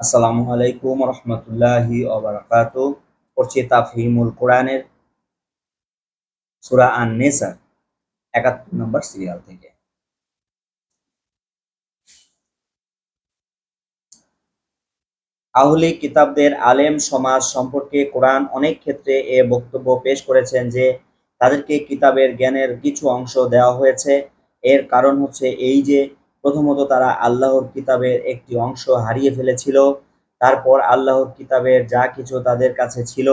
আসসালামু আলাইকুম রহমতুল্লাহি ওবরাকাত। পড়ছি তাফহিমুল কোরআনের সুরা আন নেসার একাত্তর নম্বর সিরিয়াল থেকে। আহলি কিতাবদের আলেম সমাজ সম্পর্কে কোরআন অনেক ক্ষেত্রে এ বক্তব্য পেশ করেছেন যে, তাদেরকে কিতাবের জ্ঞানের কিছু অংশ দেওয়া হয়েছে। এর কারণ হচ্ছে এই যে প্রথমত তারা আল্লাহর কিতাবের একটি অংশ হারিয়ে ফেলেছিল, তারপর আল্লাহর কিতাবের যা কিছু তাদের কাছে ছিল,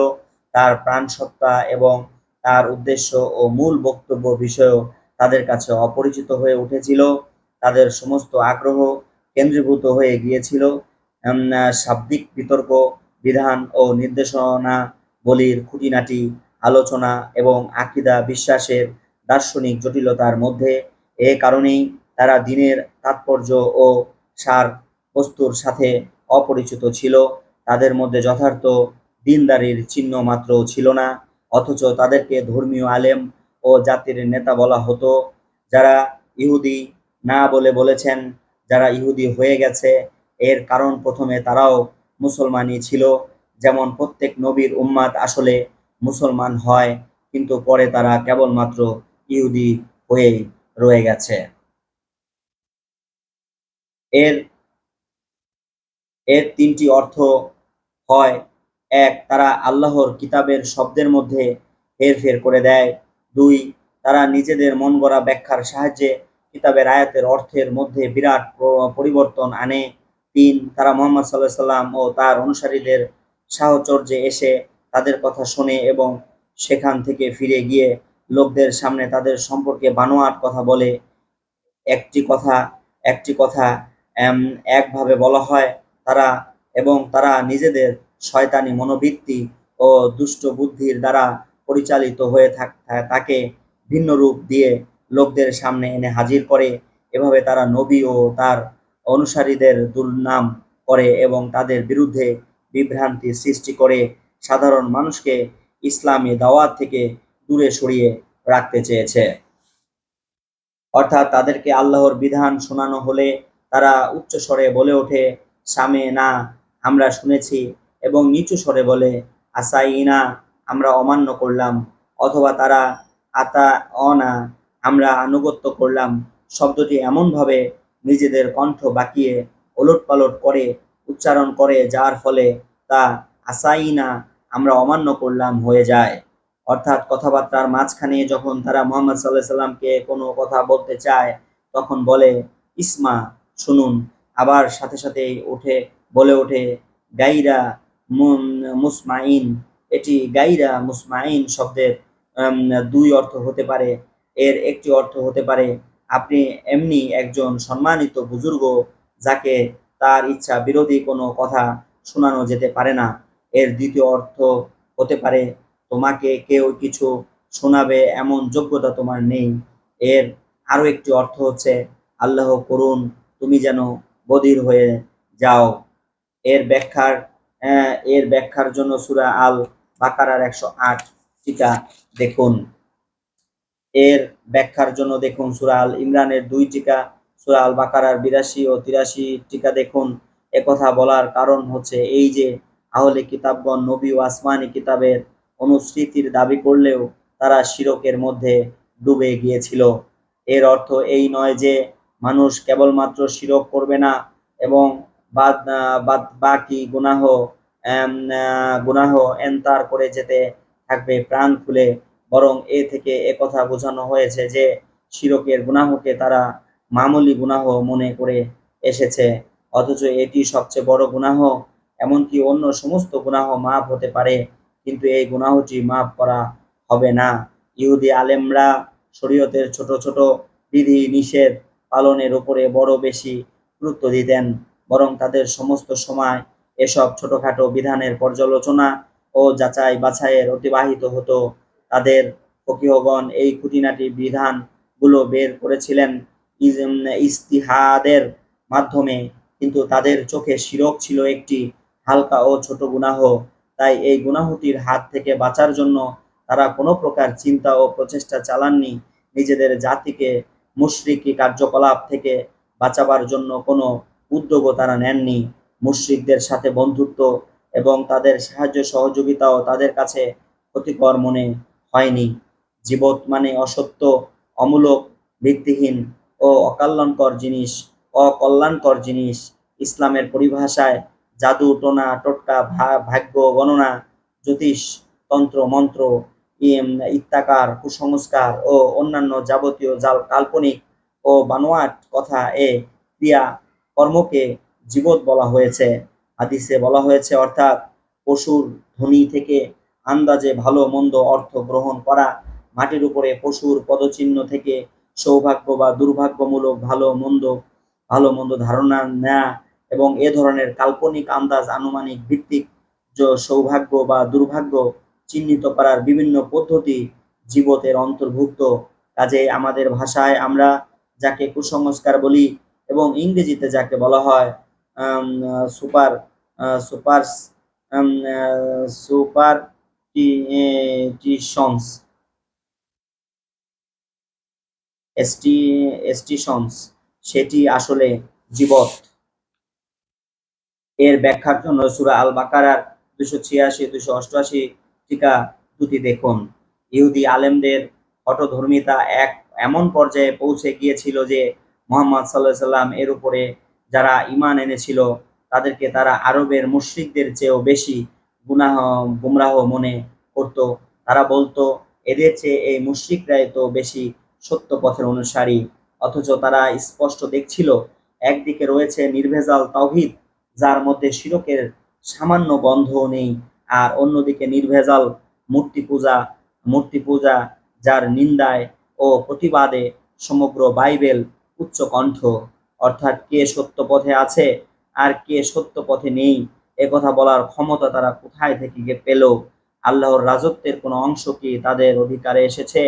তার প্রাণসত্তা এবং তার উদ্দেশ্য ও মূল বক্তব্য বিষয়ও তাদের কাছে অপরিচিত হয়ে উঠেছিল, তাদের সমস্ত আগ্রহ কেন্দ্রীভূত হয়ে গিয়েছিল। শাব্দিক বিতর্ক, বিধান ও নির্দেশনা বলির খুঁটিনাটি, আলোচনা এবং আকিদা বিশ্বাসের দার্শনিক জটিলতার মধ্যে এ কারণেই তারা দিনের তাৎপর্য ও সার বস্তুর সাথে অপরিচিত ছিল। তাদের মধ্যে যথার্থ দিনদারির চিহ্ন মাত্র ছিল না। অথচ তাদেরকে ধর্মীয় আলেম ও জাতির নেতা বলা হতো, যারা ইহুদি না বলে বলেছেন, যারা ইহুদি হয়ে গেছে। এর কারণ প্রথমে তারাও মুসলমানই ছিল। যেমন প্রত্যেক নবীর উম্মাদ আসলে মুসলমান হয়, কিন্তু পরে তারা কেবলমাত্র ইহুদি হয়েই রয়ে গেছে। এর এর তিনটি অর্থ হয়, এক, তারা আল্লাহর কিতাবের শব্দের মধ্যে হেরফের করে দেয়, দুই, তারা নিজেদের মন গড়া ব্যাখ্যার সাহায্যে কিতাবের আয়াতের অর্থের মধ্যে বিরাট পরিবর্তন আনে, তিন, তারা মোহাম্মদ সাল্লাহ সাল্লাম ও তার অনুসারীদের সাহচর্যে এসে তাদের কথা শোনে এবং সেখান থেকে ফিরে গিয়ে লোকদের সামনে তাদের সম্পর্কে বানোয়াট কথা বলে, একটি কথা একটি কথা একভাবে বলা হয় তারা এবং তারা নিজেদের শয়তানি মনোবৃত্তি ও দুষ্ট বুদ্ধির দ্বারা পরিচালিত হয়ে থাক, তাকে ভিন্ন রূপ দিয়ে লোকদের সামনে এনে হাজির করে। এভাবে তারা নবী ও তার অনুসারীদের দুর্নাম করে এবং তাদের বিরুদ্ধে বিভ্রান্তি সৃষ্টি করে। সাধারণ মানুষকে ইসলামী দাওয়াত থেকে দূরে সরিয়ে রাখতে চেয়েছে। অর্থাৎ তাদেরকে আল্লাহর বিধান শোনানো হলে তারা উচ্চ স্বরে বলে ওঠে, সামে না, আমরা শুনেছি। এবং নিচু স্বরে বলে, আসাই না, আমরা অমান্য করলাম। অথবা তারা, আতা অনা আমরা আনুগত্য করলাম। শব্দটি এমনভাবে নিজেদের কণ্ঠ বাকিয়ে ওলট পালট করে, উচ্চারণ করে, যার ফলে তা আসাই না, আমরা অমান্য করলাম হয়ে যায়। অর্থাৎ কথাবার্তার মাঝখানে যখন তারা মোহাম্মদ সাল্লাহ সাল্লামকে কোনো কথা বলতে চায়, তখন বলে, ইসমা শুনুন। আবার সাথে সাথে উঠে বলে ওঠে, গাইরা মুসমাইন। এটি গাইরা মুসমাইন শব্দের দুই অর্থ হতে পারে। এর একটি অর্থ হতে পারে, আপনি এমনি একজন সম্মানিত বুজুর্গ যাকে তার ইচ্ছা বিরোধী কোনো কথা শোনানো যেতে পারে না। এর দ্বিতীয় অর্থ হতে পারে, তোমাকে কেউ কিছু শোনাবে এমন যোগ্যতা তোমার নেই। এর আরও একটি অর্থ হচ্ছে, আল্লাহ করুন তুমি যেন বধির হয়ে যাও। এর ব্যাখ্যার এর ব্যাখ্যার জন্য সুরা আল বাকারার একশো আট টিকা দেখুন। এর ব্যাখ্যার জন্য দেখুন, সুরা আল ইমরানের দুই টিকা, সুরা আল বাকারার বিরাশি ও তিরাশি টিকা দেখুন। একথা বলার কারণ হচ্ছে এই যে আহলে কিতাবগণ নবী ও আসমানি কিতাবের অনুস্মৃতির দাবি করলেও তারা শিরকের মধ্যে ডুবে গিয়েছিল। এর অর্থ এই নয় যে মানুষ কেবলমাত্র শিরক করবে না এবং বাদ বাদ বাকি গুনাহ গুনাহ এন্তার করে যেতে থাকবে, প্রাণ খুলে। বরং এ থেকে কথা বোঝানো হয়েছে যে শিরকের গুনাহকে তারা মামুলি গুনাহ মনে করে এসেছে। অথচ এটি সবচেয়ে বড় গুনাহ, এমনকি অন্য সমস্ত গুনাহ মাফ হতে পারে, কিন্তু এই গুনাহটি মাফ করা হবে না। ইহুদি আলেমরা শরীয়তের ছোট ছোট বিধি নিষেধ পালনের উপরে বড় বেশি গুরুত্ব দিতেন, বরং তাদের সমস্ত সময় এসব ছোটখাটো বিধানের পর্যালোচনা ও যাচাই বাছাইয়ের অতিবাহিত হতো। তাদের ফকিহগণ এই খুঁটিনাটি বিধানগুলো বের করেছিলেন ইস্তিহাদের মাধ্যমে, কিন্তু তাদের চোখে শিরক ছিল একটি হালকা ও ছোট গুনাহ। তাই এই গুনাহটির হাত থেকে বাঁচার জন্য তারা কোনো প্রকার চিন্তা ও প্রচেষ্টা চালাননি। নিজেদের জাতিকে মুশরিকি কার্যকলাপ থেকে বাঁচাবার জন্য কোনো উদ্যোগও তারা নেননি। মুশরিকদের সাথে বন্ধুত্ব এবং তাদের সাহায্য সহযোগিতাও তাদের কাছে ক্ষতিকর মনে হয়নি। জীবত মানে অসত্য, অমূলক, ভিত্তিহীন ও অকল্যাণকর জিনিস অকল্যাণকর জিনিস। ইসলামের পরিভাষায় জাদু, টোনা, টোটকা ভাগ্য, গণনা, জ্যোতিষ, তন্ত্র, মন্ত্র ইম, ইত্যাকার কুসংস্কার ও অন্যান্য যাবতীয় জাল কাল্পনিক ও বানোয়াট কথা এ ক্রিয়া কর্মকে জীবত বলা হয়েছে। হাদিসে বলা হয়েছে অর্থাৎ পশুর ধ্বনি থেকে আন্দাজে ভালো মন্দ অর্থ গ্রহণ করা মাটির উপরে পশুর পদচিহ্ন থেকে সৌভাগ্য বা দুর্ভাগ্যমূলক ভালো মন্দ ভালো মন্দ ধারণা নেয়া এবং এ ধরনের কাল্পনিক আন্দাজ আনুমানিক ভিত্তিক সৌভাগ্য বা দুর্ভাগ্য চিহ্নিত করার বিভিন্ন পদ্ধতি জীবতের অন্তর্ভুক্ত। কাজে আমাদের ভাষায় আমরা যাকে কুসংস্কার বলি এবং ইংরেজিতে যাকে বলা হয় সুপার সুপার সুপার টিশনস। এসটি, এস্টিশনস, সেটি আসলে জীবত। এর ব্যাখ্যার জন্য সূরা আল বাকারার দুশো ছিয়াশি, দুশো অষ্টআশি টিকা দুটি দেখুন। ইহুদি আলেমদের হটধর্মিতা এক এমন পর্যায়ে পৌঁছে গিয়েছিল যে মোহাম্মদ সাল্লাহ সাল্লাম এর উপরে যারা ঈমান এনেছিল, তাদেরকে তারা আরবের মুশরিকদের চেয়েও বেশি গুনাহ, গুমরাহ মনে করত। তারা বলতো, এদের চেয়ে এই মুশরিকরাই তো বেশি সত্য পথের অনুসারী। অথচ তারা স্পষ্ট দেখছিল, একদিকে রয়েছে নির্ভেজাল তাওহীদ, যার মধ্যে শিরকের সামান্য গন্ধও নেই। আর অন্যদিকে নির্ভেজাল মূর্তি পূজা মূর্তি পূজা যার নিন্দায় ও প্রতিবাদে সমগ্র বাইবেল উচ্চ কণ্ঠ। অর্থাৎ কে সত্য পথে আছে আর কে সত্য পথে নেই কথা বলার ক্ষমতা তারা কোথায় থেকে পেল? আল্লাহর রাজত্বের কোনো অংশ কি তাদের অধিকারে এসেছে?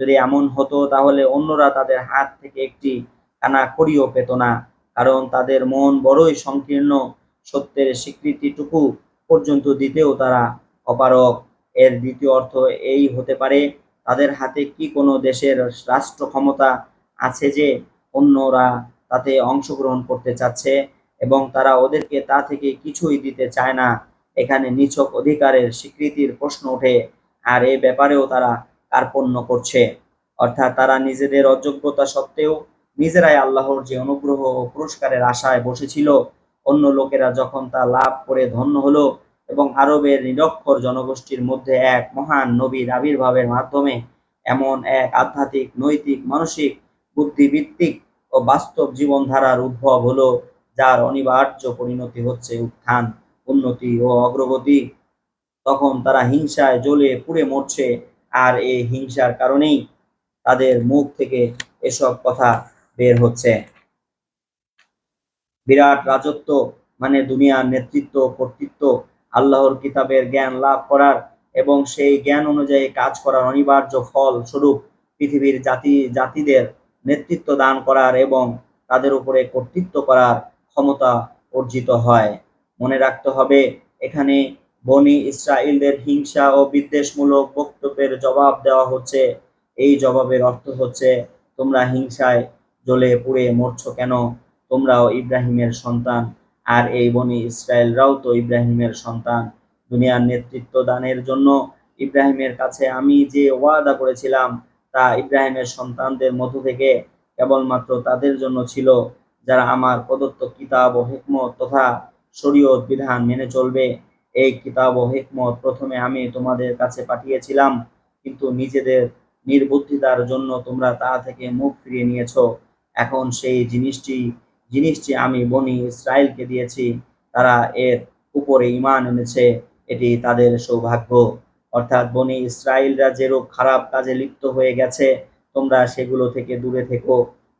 যদি এমন হতো তাহলে অন্যরা তাদের হাত থেকে একটি কানা করিও পেত না, কারণ তাদের মন বড়ই সংকীর্ণ, সত্যের স্বীকৃতিটুকু পর্যন্ত দিতেও তারা অপারক এর দ্বিতীয় অর্থ এই হতে পারে, তাদের হাতে কি কোনো দেশের রাষ্ট্র ক্ষমতা আছে যে অন্যরা তাতে অংশগ্রহণ করতে চাচ্ছে এবং তারা ওদেরকে তা থেকে কিছুই দিতে চায় না? এখানে নিছক অধিকারের স্বীকৃতির প্রশ্ন ওঠে, আর এ ব্যাপারেও তারা কার্পণ্য করছে। অর্থাৎ তারা নিজেদের অযোগ্যতা সত্ত্বেও নিজেরাই আল্লাহর যে অনুগ্রহ ও পুরস্কারের আশায় বসেছিল অন্য লোকেরা যখন তা লাভ করে ধন্য হলো এবং আরবের নিরক্ষর জনগোষ্ঠীর মধ্যে এক মহান নবীর আবির্ভাবের মাধ্যমে এমন এক আধ্যাত্মিক, নৈতিক, মানসিক বুদ্ধিভিত্তিক ও বাস্তব জীবনধারার উদ্ভব হলো, যার অনিবার্য পরিণতি হচ্ছে উত্থান, উন্নতি ও অগ্রগতি। তখন তারা হিংসায় জ্বলে পুড়ে মরছে আর এই হিংসার কারণেই তাদের মুখ থেকে এসব কথা বের হচ্ছে। বিরাট রাজত্ব মানে দুনিয়ার নেতৃত্ব, কর্তৃত্ব, আল্লাহর কিতাবের জ্ঞান লাভ করার এবং সেই জ্ঞান অনুযায়ী কাজ করার অনিবার্য ফল স্বরূপ পৃথিবীর জাতি, জাতিদের নেতৃত্ব দান করার এবং তাদের উপরে কর্তৃত্ব করার ক্ষমতা অর্জিত হয়। মনে রাখতে হবে, এখানে বনি ইসরায়েলদের হিংসা ও বিদ্বেষমূলক বক্তব্যের জবাব দেওয়া হচ্ছে। এই জবাবের অর্থ হচ্ছে, তোমরা হিংসায় জ্বলে পুড়ে মরছো কেন? তোমরাও ইব্রাহিমের সন্তান, আর এই বনি ইসরায়েলরাও তো ইব্রাহিমের সন্তান। দুনিয়ার নেতৃত্ব দানের জন্য ইব্রাহিমের কাছে আমি যে ওয়াদা করেছিলাম, তা ইব্রাহিমের সন্তানদের মধ্য থেকে কেবলমাত্র তাদের জন্য ছিল, যারা আমার প্রদত্ত কিতাব ও হেকমত তথা শরীয়ত বিধান মেনে চলবে। এই কিতাব ও হেকমত প্রথমে আমি তোমাদের কাছে পাঠিয়েছিলাম, কিন্তু নিজেদের নির্বুদ্ধিতার জন্য তোমরা তা থেকে মুখ ফিরিয়ে নিয়েছো। এখন সেই জিনিসটি জিনিসটি আমি বনি ইসরায়েলকে দিয়েছি, তারা এর উপরে ইমান এনেছে, এটি তাদের সৌভাগ্য। অর্থাৎ বনি ইসরায়েলরা যেরূপ খারাপ কাজে লিপ্ত হয়ে গেছে, তোমরা সেগুলো থেকে দূরে থেকো।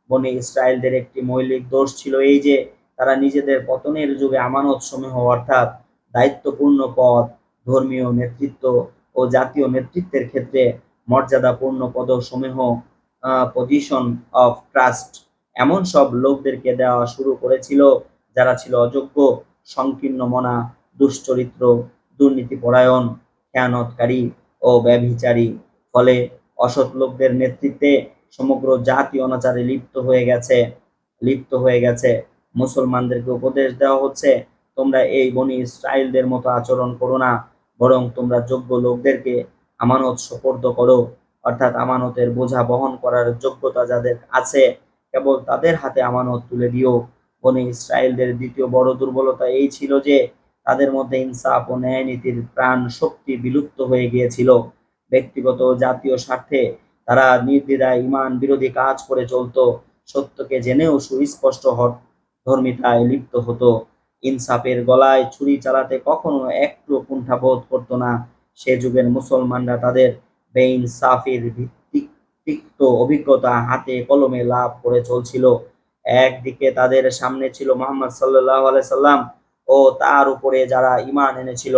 বনি ইসরায়েলদের একটি মৌলিক দোষ ছিল এই যে, তারা নিজেদের পতনের যুগে আমানত সমূহ অর্থাৎ দায়িত্বপূর্ণ পদ, ধর্মীয় নেতৃত্ব ও জাতীয় নেতৃত্বের ক্ষেত্রে মর্যাদাপূর্ণ পদসমূহ পজিশন অফ ট্রাস্ট এমন সব লোকদেরকে দেওয়া শুরু করেছিল যারা ছিল অযোগ্য, সংকীর্ণ মনা, দুশ্চরিত্র, দুর্নীতিপরায়ণ, খেয়ানতকারী ও ব্যভিচারী। ফলে অসৎ লোকদের নেতৃত্বে সমগ্র জাতি অনাচারে লিপ্ত হয়ে গেছে, লিপ্ত হয়ে গেছে। মুসলমানদেরকে উপদেশ দেওয়া হচ্ছে, তোমরা এই বনি ইসরায়েলদের মতো আচরণ করো না, বরং তোমরা যোগ্য লোকদেরকে আমানত সোপর্দ করো। অর্থাৎ আমানতের বোঝা বহন করার যোগ্যতা যাদের আছে কেবল তাদের হাতে আমানত তুলে দিও। বনি ইসরায়েলদের দ্বিতীয় বড় দুর্বলতা এই ছিল যে, তাদের মধ্যে ইনসাফ ও ন্যায় নীতির প্রাণ শক্তি বিলুপ্ত হয়ে গিয়েছিল। ব্যক্তিগত জাতীয় স্বার্থে তারা নির্দ্বিধায় ইমান বিরোধী কাজ করে চলতো। সত্যকে জেনেও সুস্পষ্ট ধর্মিতায় লিপ্ত হতো। ইনসাফের গলায় ছুরি চালাতে কখনো একটু কুণ্ঠাবোধ করতো না। সে যুগের মুসলমানরা তাদের বেইনসাফির ভিত্তিক তিক্ত অভিজ্ঞতা, হাতে কলমে লাভ করে চলছিল। একদিকে তাদের সামনে ছিল মোহাম্মদ সাল্লাহ সাল্লাম ও তার উপরে যারা ইমান এনেছিল,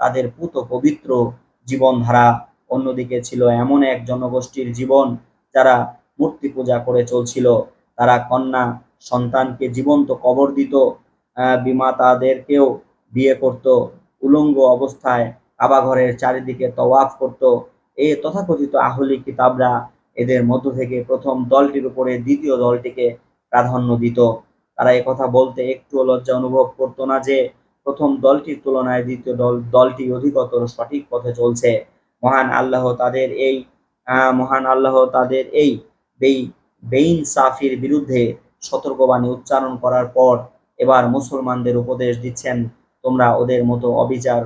তাদের পুত পবিত্র জীবনধারা। অন্যদিকে ছিল এমন এক জনগোষ্ঠীর জীবন যারা মূর্তি পূজা করে চলছিল। তারা কন্যা সন্তানকে জীবন্ত কবর দিত বিমাতাদেরকেও বিয়ে করত। উলঙ্গ অবস্থায় কাবা ঘরের চারিদিকে তওয়াফ করত। এ তথাকথিত আহলি কিতাবরা এদের মধ্য থেকে প্রথম দলটির উপরে দ্বিতীয় দলটিকে প্রাধান্য দিত। তারা কথা বলতে একটু লজ্জা অনুভব করতো না যে প্রথম দলটির তুলনায় দ্বিতীয় দল, দলটি অধিকতর সঠিক পথে চলছে। মহান আল্লাহ তাদের এই মহান আল্লাহ তাদের এই বেই বেইন সাফির বিরুদ্ধে সতর্কবাণী উচ্চারণ করার পর এবার মুসলমানদের উপদেশ দিচ্ছেন, তোমরা ওদের মতো অবিচার,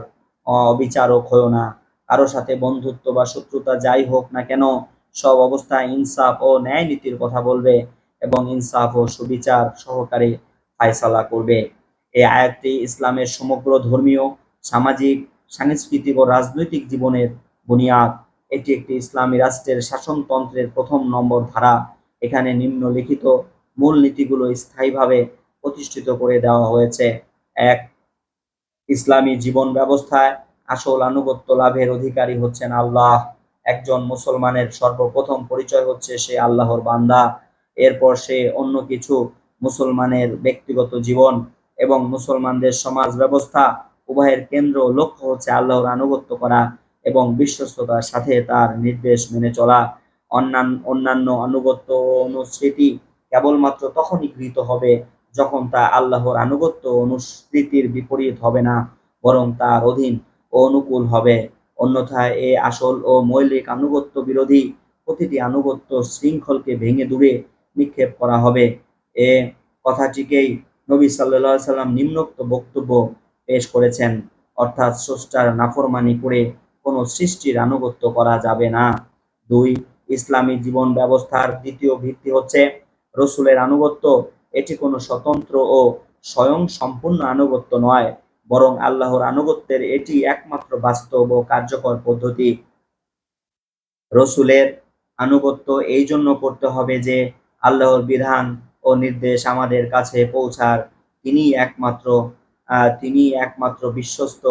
অবিচারক হও না। কারও সাথে বন্ধুত্ব বা শত্রুতা যাই হোক না কেন সব অবস্থায় ইনসাফ ও ন্যায় নীতির কথা বলবে এবং ইনসাফ ও সুবিচার সহকারে ফায়সালা করবে। এই আয়াতটি ইসলামের সমগ্র ধর্মীয়, সামাজিক, সাংস্কৃতিক ও রাজনৈতিক জীবনের বুনিয়াদ। এটি একটি ইসলামী রাষ্ট্রের শাসনতন্ত্রের প্রথম নম্বর ধারা। এখানে নিম্নলিখিত মূল নীতিগুলো স্থায়ীভাবে প্রতিষ্ঠিত করে দেওয়া হয়েছে। এক, ইসলামী জীবন ব্যবস্থায় আসল আনুগত্য লাভের অধিকারী হচ্ছেন আল্লাহ। একজন মুসলমানের সর্বপ্রথম পরিচয় হচ্ছে সে আল্লাহর বান্দা। এরপর সে অন্য কিছু মুসলমানের ব্যক্তিগত জীবন এবং মুসলমানদের সমাজ ব্যবস্থা উভয়ের কেন্দ্র লক্ষ্য হচ্ছে আল্লাহর আনুগত্য করা এবং বিশ্বস্ততার সাথে তার নির্দেশ মেনে চলা। অন্যান্য অন্যান্য আনুগত্য অনুস্মৃতি কেবলমাত্র তখনই গৃহীত হবে যখন তা আল্লাহর আনুগত্য অনুস্মৃতির বিপরীত হবে না, বরং তার অধীন ও অনুকূল হবে। অন্যথায় এ আসল ও মৌলিক আনুগত্য বিরোধী প্রতিটি আনুগত্য শৃঙ্খলকে ভেঙে দূরে নিক্ষেপ করা হবে। এ কথাটিকেই নবী সাল্লাহ সাল্লাম নিম্নোক্ত বক্তব্য পেশ করেছেন। অর্থাৎ স্রষ্টার নাফরমানি করে কোনো সৃষ্টির আনুগত্য করা যাবে না। দুই, ইসলামী জীবন ব্যবস্থার দ্বিতীয় ভিত্তি হচ্ছে রসুলের আনুগত্য। এটি কোনো স্বতন্ত্র ও স্বয়ং সম্পূর্ণ আনুগত্য নয়। বরং আল্লাহর আনুগত্যের এটি একমাত্র বাস্তব ও কার্যকর পদ্ধতি। রসুলের আনুগত্য এই জন্য করতে হবে যে আল্লাহর বিধান ও নির্দেশ আমাদের কাছে পৌঁছার। তিনি একমাত্র তিনি একমাত্র বিশ্বস্ত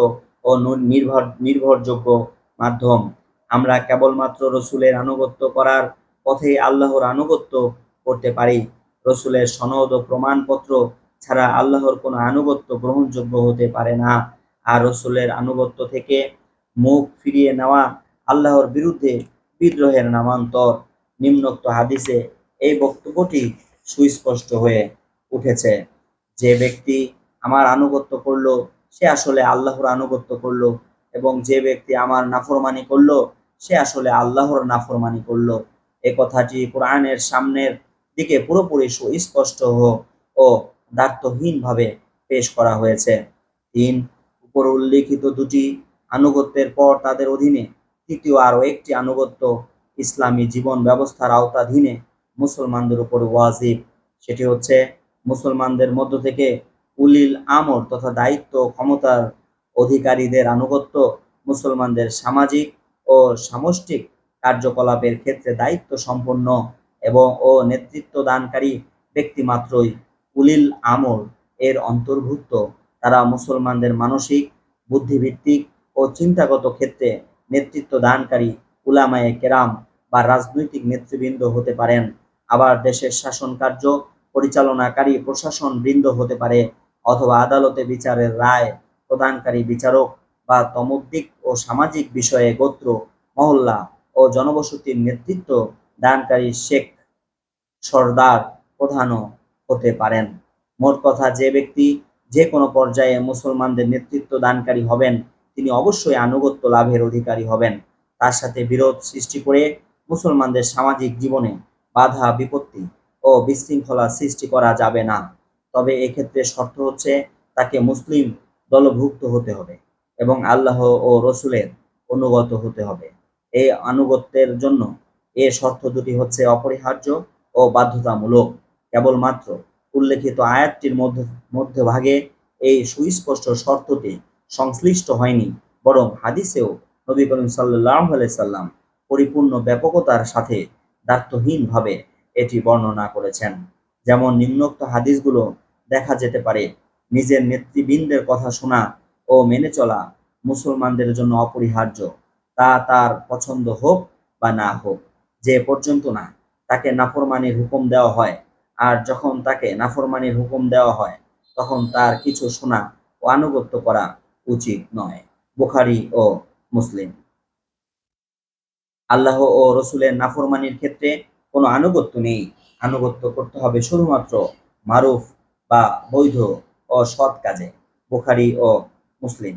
ও নির্ভর, নির্ভরযোগ্য মাধ্যম। আমরা কেবলমাত্র রসুলের আনুগত্য করার পথে আল্লাহর আনুগত্য করতে পারি। রসুলের সনদ ও প্রমাণপত্র ছাড়া আল্লাহর কোনো আনুগত্য গ্রহণযোগ্য হতে পারে না। আর রসুলের আনুগত্য থেকে মুখ ফিরিয়ে নেওয়া আল্লাহর বিরুদ্ধে বিদ্রোহের নামান্তর। নিম্নোক্ত হাদিসে এই বক্তব্যটি সুস্পষ্ট হয়ে উঠেছে। যে ব্যক্তি আমার আনুগত্য করল, সে আসলে আল্লাহর আনুগত্য করল এবং যে ব্যক্তি আমার নাফরমানি করল, সে আসলে আল্লাহর নাফরমানি করল। এ কথাটি কোরআনের সামনের দিকে পুরোপুরি সুস্পষ্ট হোক ও দ্বার্থহীনভাবে পেশ করা হয়েছে। তিন, উপর উল্লিখিত দুটি আনুগত্যের পর তাদের অধীনে তৃতীয় আরও একটি আনুগত্য ইসলামী জীবন ব্যবস্থার আওতাধীনে মুসলমানদের উপর ওয়াজিব। সেটি হচ্ছে মুসলমানদের মধ্য থেকে উলিল আমর তথা দায়িত্ব ক্ষমতার অধিকারীদের আনুগত্য মুসলমানদের সামাজিক ও সামষ্টিক কার্যকলাপের ক্ষেত্রে দায়িত্ব সম্পন্ন এবং ও নেতৃত্ব দানকারী ব্যক্তি মাত্রই উলিল আমর এর অন্তর্ভুক্ত। তারা মুসলমানদের মানসিক, বুদ্ধিভিত্তিক ও চিন্তাগত ক্ষেত্রে নেতৃত্ব দানকারী উলামায়ে কেরাম বা রাজনৈতিক নেতৃবৃন্দ হতে পারেন। আবার দেশের শাসন কার্য পরিচালনাকারী প্রশাসন বৃন্দ হতে পারে অথবা আদালতে বিচারের রায় প্রদানকারী বিচারক বা তমদ্দিক ও সামাজিক বিষয়ে গোত্র, মহল্লা ও জনবসতির নেতৃত্ব দানকারী শেখ সর্দার প্রধানও হতে পারেন। মোট কথা, যে ব্যক্তি যে কোনো পর্যায়ে মুসলমানদের নেতৃত্ব দানকারী হবেন, তিনি অবশ্যই আনুগত্য লাভের অধিকারী হবেন। তার সাথে বিরোধ সৃষ্টি করে মুসলমানদের সামাজিক জীবনে বাধা, বিপত্তি ও বিশৃঙ্খলা সৃষ্টি করা যাবে না। তবে এক্ষেত্রে শর্ত হচ্ছে তাকে মুসলিম দলভুক্ত হতে হবে এবং আল্লাহ ও রসুলের অনুগত হতে হবে। এই আনুগত্যের জন্য এ শর্ত দুটি হচ্ছে অপরিহার্য ও বাধ্যতামূলক। কেবলমাত্র উল্লেখিত আয়াতটির মধ্য, মধ্যভাগে এই সুস্পষ্ট শর্তটি সংশ্লিষ্ট হয়নি, বরং হাদিসেও নবী করিম সাল্লাহ সাল্লাম পরিপূর্ণ ব্যাপকতার সাথে দ্বার্থহীনভাবে এটি বর্ণনা করেছেন। যেমন নিম্নোক্ত হাদিসগুলো দেখা যেতে পারে, নিজের নেতৃবৃন্দের কথা শোনা ও মেনে চলা মুসলমানদের জন্য অপরিহার্য, তা তার পছন্দ হোক বা না হোক, যে পর্যন্ত না তাকে নাফরমানির হুকুম দেওয়া হয়। আর যখন তাকে নাফরমানির হুকুম দেওয়া হয়, তখন তার কিছু শোনা ও আনুগত্য করা উচিত নয়, বুখারি ও মুসলিম। আল্লাহ ও রসুলের নাফরমানির ক্ষেত্রে কোনো আনুগত্য নেই। আনুগত্য করতে হবে শুধুমাত্র মারুফ বা বৈধ ও সৎ কাজে, বুখারি ও মুসলিম।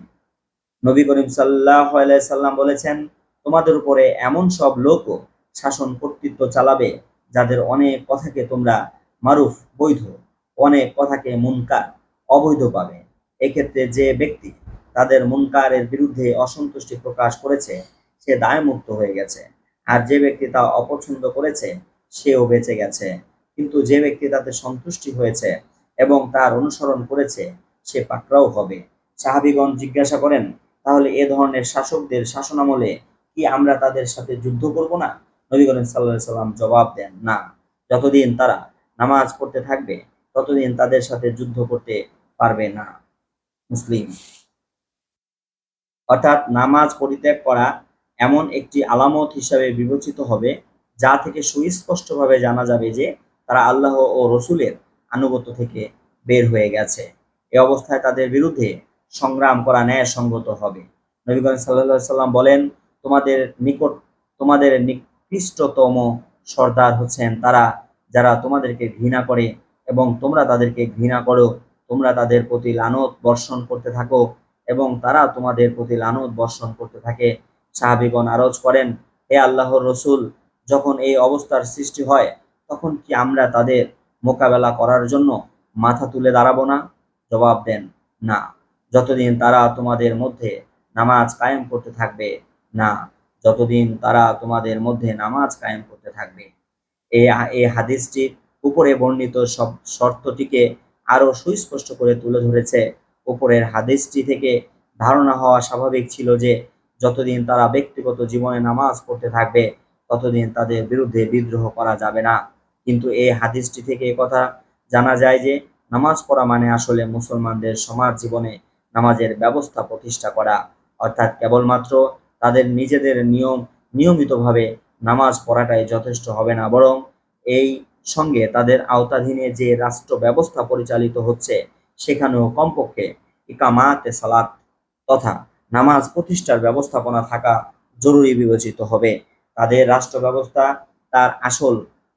নবী করিম সাল্লাহ সাল্লাম বলেছেন, তোমাদের উপরে এমন সব লোকও শাসন কর্তৃত্ব চালাবে যাদের অনেক কথাকে তোমরা মারুফ বৈধ। অনেক কথাকে মুনকার, অবৈধ পাবে এক্ষেত্রে যে ব্যক্তি তাদের মুনকারের বিরুদ্ধে অসন্তুষ্টি প্রকাশ করেছে, সে দায়মুক্ত হয়ে গেছে। আর যে ব্যক্তি তা অপছন্দ করেছে, সেও বেঁচে গেছে। কিন্তু যে ব্যক্তি তাতে সন্তুষ্টি হয়েছে এবং তার অনুসরণ করেছে, সে পাকড়াও হবে। সাহাবিগণ জিজ্ঞাসা করেন, তাহলে এ ধরনের শাসকদের শাসনামলে কি আমরা তাদের সাথে যুদ্ধ করব না? নবী করিম সাল্লাহ সাল্লাম জবাব দেন, না। যতদিন তারা নামাজ পড়তে থাকবে, ততদিন তাদের সাথে যুদ্ধ করতে পারবে না মুসলিম। অর্থাৎ নামাজ পরিত্যাগ করা এমন একটি আলামত হিসাবে বিবেচিত হবে, যা থেকে সুস্পষ্টভাবে জানা যাবে যে তারা আল্লাহ ও রসুলের আনুগত্য থেকে বের হয়ে গেছে। এ অবস্থায় তাদের বিরুদ্ধে সংগ্রাম করা ন্যায়সঙ্গত হবে। নবীগঞ্জ সাল্লা সাল্লাম বলেন, তোমাদের নিকট, তোমাদের নিকৃষ্টতম সর্দার হচ্ছেন তারা যারা তোমাদেরকে ঘৃণা করে এবং তোমরা তাদেরকে ঘৃণা করো, তোমরা তাদের প্রতি লানত বর্ষণ করতে থাকো এবং তারা তোমাদের প্রতি লানত বর্ষণ করতে থাকে। সাহাবিগণ আরজ করেন, হে আল্লাহর রসুল, যখন এই অবস্থার সৃষ্টি হয়, তখন কি আমরা তাদের মোকাবেলা করার জন্য মাথা তুলে দাঁড়াবো না? জবাব দেন, না। যতদিন তারা তোমাদের মধ্যে নামাজ কায়েম করতে থাকবে, না। যতদিন তারা তোমাদের মধ্যে নামাজ কায়েম করতে থাকবে এই হাদিসটির উপরে বর্ণিত সব শর্তটিকে আরও সুস্পষ্ট করে তুলে ধরেছে। উপরের হাদিসটি থেকে ধারণা হওয়া স্বাভাবিক ছিল যে, যতদিন তারা ব্যক্তিগত জীবনে নামাজ পড়তে থাকবে, ততদিন তাদের বিরুদ্ধে বিদ্রোহ করা যাবে না। কিন্তু এই হাদিসটি থেকে কথা জানা যায় যে, নামাজ পড়া মানে আসলে মুসলমানদের সমাজ জীবনে নামাজের ব্যবস্থা প্রতিষ্ঠা করা। অর্থাৎ কেবলমাত্র তাদের নিজেদের নিয়ম নিয়মিতভাবে নামাজ পড়াটাই যথেষ্ট হবে না, বরং এই সঙ্গে তাদের আওতাধীনে যে রাষ্ট্র ব্যবস্থা পরিচালিত হচ্ছে, সেখানেও কমপক্ষে ইকামাতে, সালাত তথা নামাজ প্রতিষ্ঠার ব্যবস্থাপনা থাকা জরুরি বিবেচিত হবে। তাদের রাষ্ট্র ব্যবস্থা তার আসল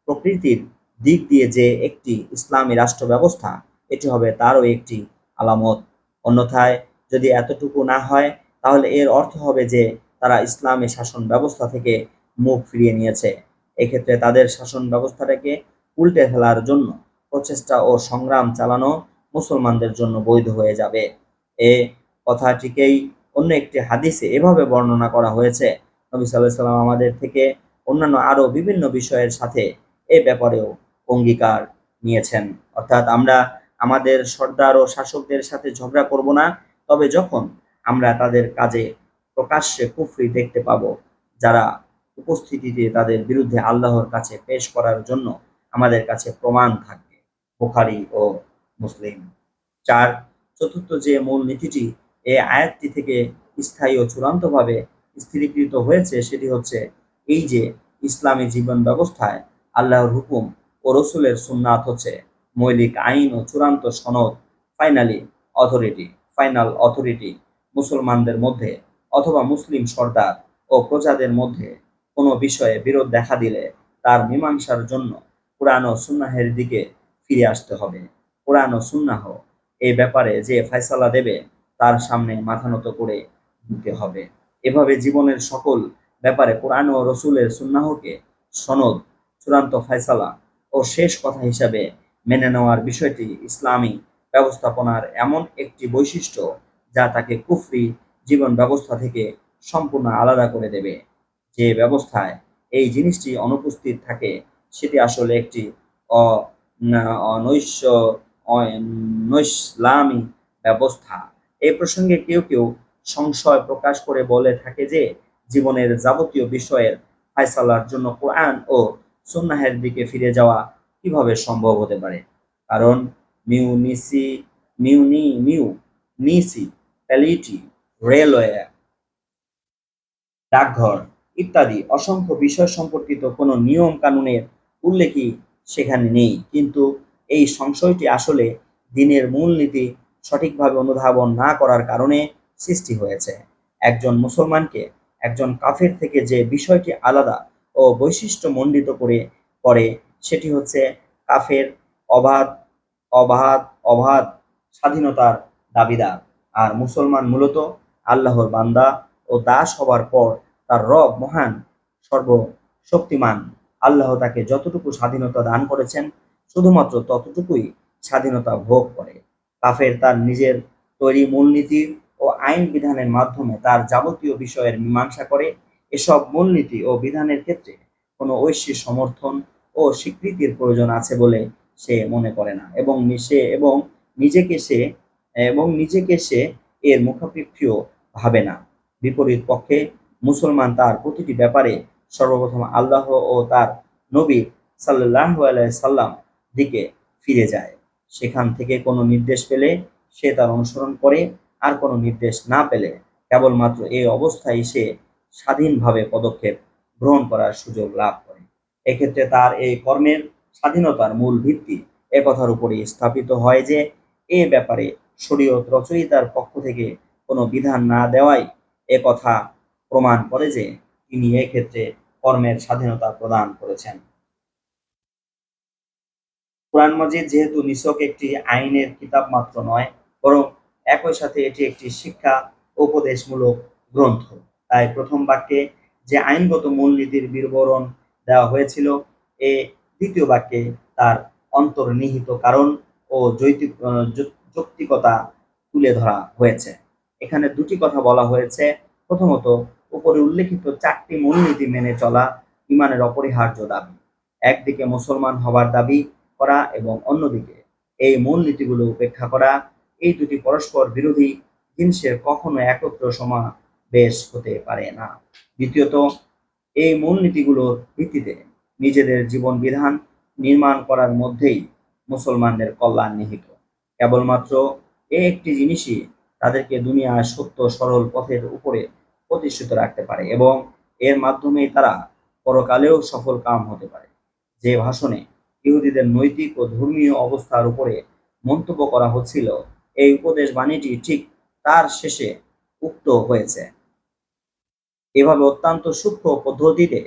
প্রকৃতির দিক দিয়ে যে একটি ইসলামী রাষ্ট্র ব্যবস্থা, এটি হবে তারও একটি আলামত। অন্যথায় যদি এতটুকু না হয়, তাহলে এর অর্থ হবে যে তারা ইসলামী শাসন ব্যবস্থা থেকে মুখ ফিরিয়ে নিয়েছে। এক্ষেত্রে তাদের শাসন ব্যবস্থাটাকে উল্টে ফেলার জন্য প্রচেষ্টা ও সংগ্রাম চালানো মুসলমানদের জন্য বৈধ হয়ে যাবে। এ কথাটিকেই অন্য একটি হাদিসে এভাবে বর্ণনা করা হয়েছে। নবী সাল্লাহ সাল্লাম আমাদের থেকে অন্যান্য আরও বিভিন্ন বিষয়ের সাথে এ ব্যাপারেও অঙ্গীকার নিয়েছেন। অর্থাৎ আমরা আমাদের সর্দার ও শাসকদের সাথে ঝগড়া করব না, তবে যখন আমরা তাদের কাজে প্রকাশ্যে কুফরি দেখতে পাব, যারা উপস্থিতিতে তাদের বিরুদ্ধে আল্লাহর কাছে পেশ করার জন্য আমাদের কাছে প্রমাণ থাকবে, বুখারি ও মুসলিম। চার, চতুর্থ যে মূল নীতিটি এই আয়াতটি থেকে স্থায়ী ও চূড়ান্তভাবে স্থিরীকৃত হয়েছে সেটি হচ্ছে এই যে ইসলামী জীবন ব্যবস্থায় আল্লাহর হুকুম ও রসুলের সুন্নাত হচ্ছে মৌলিক আইন ও চূড়ান্ত সনদ ফাইনালি অথরিটি ফাইনাল অথরিটি মুসলমানদের মধ্যে অথবা মুসলিম সর্দার ও প্রজাদের মধ্যে কোনো বিষয়ে বিরোধ দেখা দিলে তার মীমাংসার জন্য কোরআন ও সুন্নাহের দিকে ফিরে আসতে হবে। কোরআন ও সুন্নাহ এই ব্যাপারে যে ফয়সালা দেবে, তার সামনে মাথা নত করে দিতে হবে। এভাবে জীবনের সকল ব্যাপারে কোরআন ও রসুলের সুন্নাহকে সনদ, চূড়ান্ত ফয়সালা ও শেষ কথা হিসাবে মেনে নেওয়ার বিষয়টি ইসলামী ব্যবস্থাপনার এমন একটি বৈশিষ্ট্য যা তাকে কুফরি জীবন ব্যবস্থা থেকে সম্পূর্ণ আলাদা করে দেবে। যে ব্যবস্থায় এই জিনিসটি অনুপস্থিত থাকে, সেটি আসলে একটি অ- না- অনৈশ্য অ- নৈসলামী ব্যবস্থা। এই প্রসঙ্গে কেউ কেউ সংশয় প্রকাশ করে বলে থাকে যে, জীবনের যাবতীয় বিষয়ের ফায়সালার জন্য কোরআন ও সুন্নাহের দিকে ফিরে যাওয়া কীভাবে সম্ভব হতে পারে? কারণ মিউনিসি মিউনি মিউ নিসি, প্যালিটি, রেলওয়ে, ডাকঘর ইত্যাদি অসংখ্য বিষয় সম্পর্কিত কোনো নিয়ম কানুনের উল্লেখই সেখানে নেই। কিন্তু এই সংশয়টি আসলে দিনের মূলনীতি সঠিকভাবে অনুধাবন না করার কারণে সৃষ্টি হয়েছে। একজন মুসলমানকে একজন কাফের থেকে যে বিষয়টি আলাদা ও বৈশিষ্ট্য মণ্ডিত করে করে সেটি হচ্ছে কাফের অবাধ অবাধ অবাধ স্বাধীনতার দাবিদার। আর মুসলমান মূলত আল্লাহর বান্দা ও দাস হবার পর তার রব মহান, সর্বশক্তিমান। আল্লাহ তাকে যতটুকু স্বাধীনতা দান করেছেন, শুধুমাত্র ততটুকুই স্বাধীনতা ভোগ করে। কাফের তার নিজের তৈরি মূলনীতি ও আইন বিধানের মাধ্যমে তার যাবতীয় বিষয়ের মীমাংসা করে। এসব মূলনীতি ও বিধানের ক্ষেত্রে কোনো ঐশ্বিক সমর্থন ও স্বীকৃতির প্রয়োজন আছে বলে সে মনে করে না এবং সে এবং নিজেকে সে এবং নিজেকে সে এর মুখাপেক্ষীও ভাবে না। বিপরীত পক্ষে মুসলমান তার প্রতিটি ব্যাপারে সর্বপ্রথম আল্লাহ ও তার নবী সাল্লাহ সাল্লাম দিকে ফিরে যায়। সেখান থেকে কোনো নির্দেশ পেলে সে তার অনুসরণ করে, আর কোনো নির্দেশ না পেলে কেবলমাত্র এই অবস্থায় সে স্বাধীনভাবে পদক্ষেপ গ্রহণ করার সুযোগ লাভ করে। এক্ষেত্রে তার এই কর্মের স্বাধীনতার মূল ভিত্তি এ কথার উপরই স্থাপিত হয় যে, এ ব্যাপারে শরীয়ত রচয়িতার পক্ষ থেকে কোনো বিধান না দেওয়াই এ কথা প্রমাণ করে যে তিনি এক্ষেত্রে কর্মের স্বাধীনতা প্রদান করেছেন। কোরআন মাজিদ যেহেতু নিছক একটি আইনের কিতাব মাত্র নয়, বরং একই সাথে এটি একটি শিক্ষা উপদেশমূলক গ্রন্থ। তাই প্রথম বাক্যে যে আইনগত মূলনীতির বিবরণ দেওয়া হয়েছিল, এ দ্বিতীয় বাক্যে তার অন্তর্নিহিত কারণ ও যৌতিক যৌক্তিকতা তুলে ধরা হয়েছে। এখানে দুটি কথা বলা হয়েছে। প্রথমত উপরে উল্লেখিত চারটি মূলনীতি মেনে চলা ইমানের অপরিহার্য দাবি। একদিকে মুসলমান হবার দাবি করা এবং অন্যদিকে এই মূলনীতিগুলো উপেক্ষা করা। এই দুটি পরস্পর বিরোধী জিনিসের কখনো একত্র সমাবেশ হতে পারে না। দ্বিতীয়ত, এই মূলনীতিগুলোর ভিত্তিতে নিজেদের জীবন বিধান নির্মাণ করার মধ্যেই মুসলমানদের কল্যাণ নিহিত। কেবলমাত্র এই একটি জিনিসই তাদেরকে দুনিয়ার সত্য সরল পথের উপরে প্রতিষ্ঠিত রাখতে পারে এবং এর মাধ্যমেই তারা পরকালেও সফল কাম হতে পারে। যে ভাষণে ইহুদিদের নৈতিক ও ধর্মীয় অবস্থার উপরে মন্তব্য করা হচ্ছিল, এই উপদেশ বাণীটি ঠিক তার শেষে উক্ত হয়েছে। এভাবে অত্যন্ত সূক্ষ্ম পদ্ধতিতে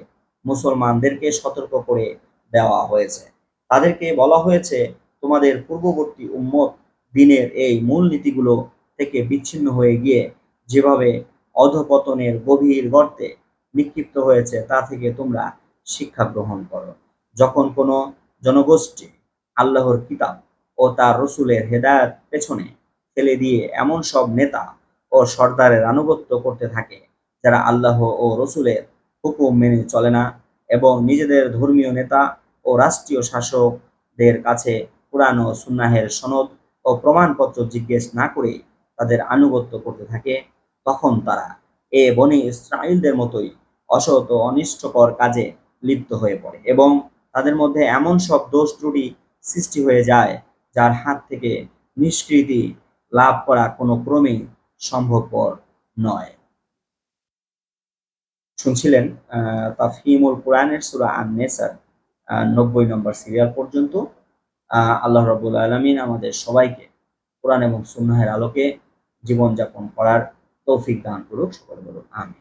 মুসলমানদেরকে সতর্ক করে দেওয়া হয়েছে। তাদেরকে বলা হয়েছে, তোমাদের পূর্ববর্তী উম্মত দিনের এই মূল নীতিগুলো থেকে বিচ্ছিন্ন হয়ে গিয়ে যেভাবে অধপতনের গভীর গর্তে নিক্ষিপ্ত হয়েছে, তা থেকে তোমরা শিক্ষা গ্রহণ করো। যখন কোনো জনগোষ্ঠী আল্লাহর কিতাব ও তার রসুলের হেদায়ত পেছনে ফেলে দিয়ে এমন সব নেতা ও সর্দারের আনুগত্য করতে থাকে, যারা আল্লাহ ও রসুলের হুকুম মেনে চলে না এবং নিজেদের ধর্মীয় নেতা ও রাষ্ট্রীয় শাসকদের কাছে কোরআন ও সুন্নাহের সনদ ও প্রমাণপত্র জিজ্ঞেস না করে তাদের আনুগত্য করতে থাকে তখন তারা এ বনি ইসরায়েলদের মতোই অসৎ ও অনিষ্টকর কাজে লিপ্ত হয়ে পড়ে এবং তাদের মধ্যে এমন সব দোষ ত্রুটি সৃষ্টি হয়ে যায় যার হাত থেকে নিষ্কৃতি লাভ করা কোনো ক্রমেই সম্ভবপর নয়। শুনছিলেন তাফহিমুল কোরআনের সুরা আন নেসার নব্বই নম্বর সিরিয়াল পর্যন্ত। আল্লাহ রবুল আলমিন আমাদের সবাইকে কোরআন এবং সুন্নাহের আলোকে জীবনযাপন করার তৌফিক দান করুক, সকল বলুন আমি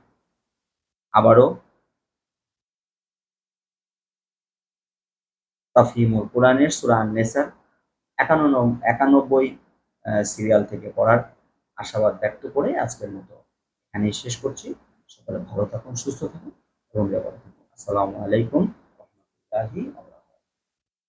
আবারও তাফহিমুল কোরআনের সুরা আন নেসার একান্ন একানব্বই সিরিয়াল থেকে পড়ার আশাবাদ ব্যক্ত করে আজকের মতো এখানেই শেষ করছি। সকলে ভালো থাকুন, সুস্থ থাকুন এবং আসসালামু আলাইকুম, রহমতুল্লাহি